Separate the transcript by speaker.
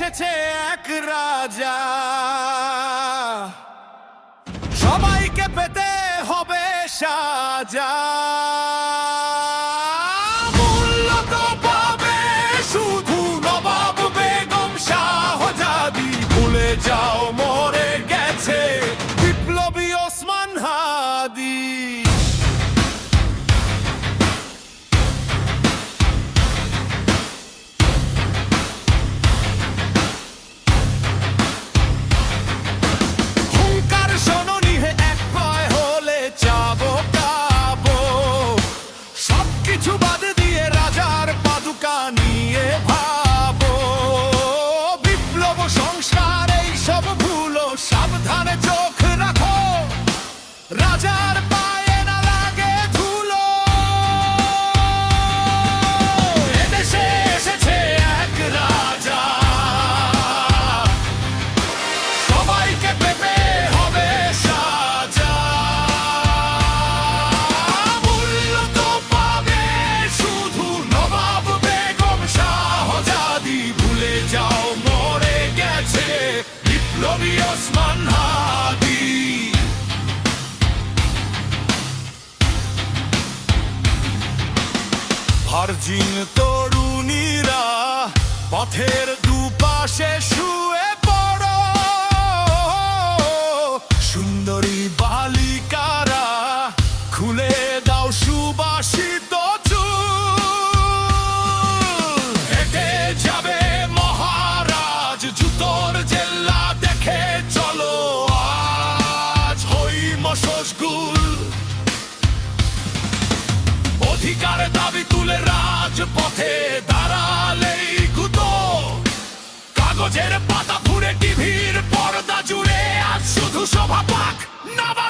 Speaker 1: এসেছে এক রাজা। সবাইকে পেতে হবে সাজা। যাও মরে গেছে বিপ্লবী ওসমান হাদি। ভার্জিন তরুণীরা পথের দুপাশে শুয়ে পড়ো। সুন্দরী বালিকারা, খুলে দাও সুবাসিত দেখে চলো অধিকার দাবি তুলে রাজপথে দাঁড়ালেই গুতো কাগজের পাতা ফুরে টিভির পর্দা জুড়ে, আজ শুধু সভা পাক নবাবের